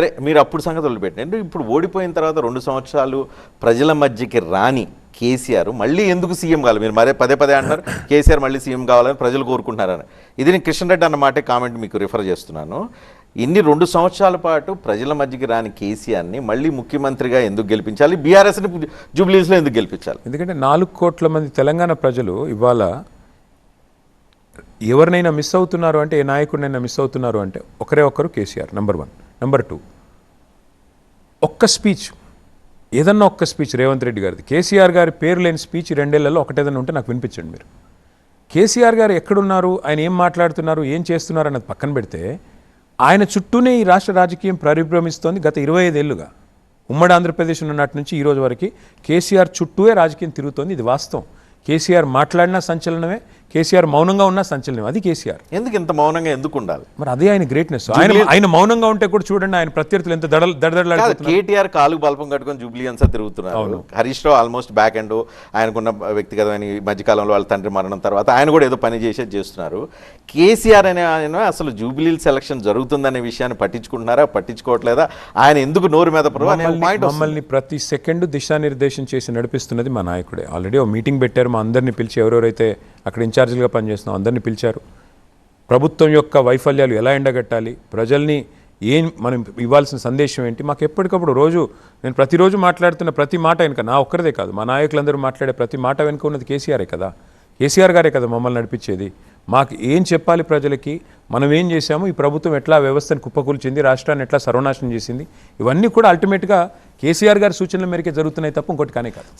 సరే మీరు అప్పుడు సంగతులు పెట్టండి ఇప్పుడు ఓడిపోయిన తర్వాత రెండు సంవత్సరాలు ప్రజల మధ్యకి రాని కేసీఆర్ మళ్ళీ ఎందుకు సీఎం కావాలి? మీరు మరే పదే పదే అంటారు కేసీఆర్ మళ్ళీ సీఎం కావాలని ప్రజలు కోరుకుంటున్నారని. ఇది నేను కిషన్ రెడ్డి అన్న మాటే కామెంట్ మీకు రిఫర్ చేస్తున్నాను. ఇన్ని రెండు సంవత్సరాల పాటు ప్రజల మధ్యకి రాని కేసీఆర్ని మళ్ళీ ముఖ్యమంత్రిగా ఎందుకు గెలిపించాలి? బీఆర్ఎస్ని జూబ్లీస్లో ఎందుకు గెలిపించాలి? ఎందుకంటే నాలుగు కోట్ల మంది తెలంగాణ ప్రజలు ఇవాళ ఎవరినైనా మిస్ అవుతున్నారు అంటే ఏ నాయకుడినైనా మిస్ అవుతున్నారు అంటే ఒకరే ఒక్కరు KCR number one. Number two ఒక్క స్పీచ్ ఏదన్నా ఒక్క స్పీచ్ రేవంత్ రెడ్డి గారిది. కేసీఆర్ గారి పేరు లేని స్పీచ్ రెండేళ్ళలో ఒకటేదన్నా ఉంటే నాకు వినిపించండి మీరు. కేసీఆర్ గారు ఎక్కడున్నారు ఆయన ఏం మాట్లాడుతున్నారు ఏం చేస్తున్నారు అన్నది పక్కన పెడితే ఆయన చుట్టూనే ఈ రాష్ట్ర రాజకీయం పరిభ్రమిస్తోంది గత ఇరవై ఐదేళ్ళుగా ఉమ్మడి ఆంధ్రప్రదేశ్ ఉన్నటి నుంచి ఈ రోజు వరకు కేసీఆర్ చుట్టూ రాజకీయం తిరుగుతోంది ఇది వాస్తవం. కేసీఆర్ మాట్లాడినా సంచలనమే కేసీఆర్ మౌనంగా ఉన్నా సంచలనం అది కేసీఆర్. ఎందుకు ఇంత మౌనంగా ఎందుకు ఉండాలి? మరి అదే ఆయన గ్రేట్నెస్ ఆయన ఆయన మౌనంగా ఉంటే కూడా చూడండి ఆయన ప్రత్యర్థులు ఎంత దడ కేటీఆర్ కాలు బల్పం కట్టుకొని జూబ్లీ అంతా తిరుగుతున్నారు. Harish Rao almost back and ఆయనకున్న వ్యక్తిగతమైన ఈ మధ్యకాలంలో వాళ్ళ తండ్రి మరణం తర్వాత ఆయన కూడా ఏదో పని చేసేది చేస్తున్నారు. కేసీఆర్ అనే ఆయన అసలు జూబ్లీ సెలక్షన్ జరుగుతుందనే విషయాన్ని పట్టించుకుంటున్నారా పట్టించుకోవట్లేదా? ఆయన ఎందుకు నోరు మీద మమ్మల్ని ప్రతి సెకండ్ దిశానిర్దేశం చేసి నడిపిస్తున్నది మా నాయకుడే. ఆల్రెడీ ఓ మీటింగ్ పెట్టారు మా అందరినీ పిలిచి ఎవరెవరైతే అక్కడ ఇన్ఛార్జీలుగా పనిచేస్తున్నాం అందరిని పిలిచారు. ప్రభుత్వం యొక్క వైఫల్యాలు ఎలా ఎండగట్టాలి? ప్రజల్ని ఏం మనం ఇవ్వాల్సిన సందేశం ఏంటి? మాకు ఎప్పటికప్పుడు రోజు నేను ప్రతిరోజు మాట్లాడుతున్న ప్రతి మాట వెనుక నా ఒక్కరిదే కాదు మా నాయకులందరూ మాట్లాడే ప్రతి మాట వెనుక ఉన్నది కేసీఆరే కదా. కేసీఆర్ గారే కదా మమ్మల్ని నడిపించేది. మాకు ఏం చెప్పాలి ప్రజలకి? మనం ఏం చేశాము? ఈ ప్రభుత్వం ఎట్లా వ్యవస్థను కుప్పకూల్చింది? రాష్ట్రాన్ని ఎట్లా సర్వనాశనం చేసింది? ఇవన్నీ కూడా అల్టిమేట్గా కేసీఆర్ గారి సూచనల మేరకే జరుగుతున్నాయి తప్ప ఇంకోటి కానే కాదు.